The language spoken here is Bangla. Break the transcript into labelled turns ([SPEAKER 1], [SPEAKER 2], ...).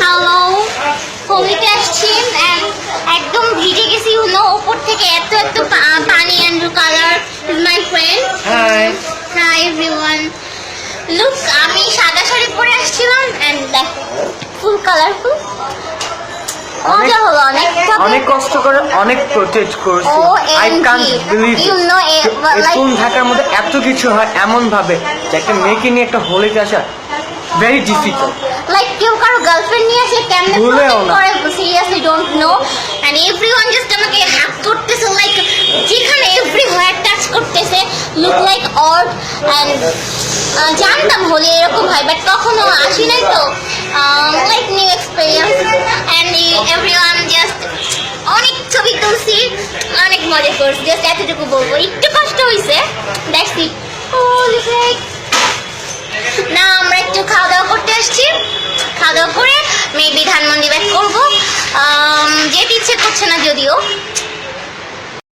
[SPEAKER 1] হ্যালো হোলিতে আসছি একদম ভিজে গেছি হলো ওপর থেকে এত এত পানি and colour my friend
[SPEAKER 2] hi
[SPEAKER 1] hi everyone look আমি সাদা শাড়ি পরে আসছিলাম অ্যান্ড দেখো ফুল কালারফুল মজা হলো অনেক
[SPEAKER 2] অনেক কষ্ট করে অনেক প্রোটেক্ট করছি। আই কান্ট বিলিভ কোন ঢাকার মধ্যে এত কিছু হয় এমন ভাবে যে একটা মেয়েকে নিয়ে একটা হোলিতে আসা। ভেরি ডিফিকাল্ট
[SPEAKER 1] লাইক কেউ কারও গার্লফ্রেন্ড নিয়ে আসে কেমনে। করে seriously don't know and everyone just আমাকে হাত করতেছে লাইক যেখানে এভরি এভরিওয়্যার টাচ করতেছে লুক লাইক অড এন্ড জানতাম হলে এরকম হয় বাট কখনো আসি নাই তো। Like new experience and everyone just অনেক ছবি তুলছি অনেক মজা করছি জাস্ট এতটুকু বলব। একটু কষ্ট হয়েছে মেবি ধানমন্ডি ব্যাক করব। যেতে ইচ্ছে করছে না যদিও।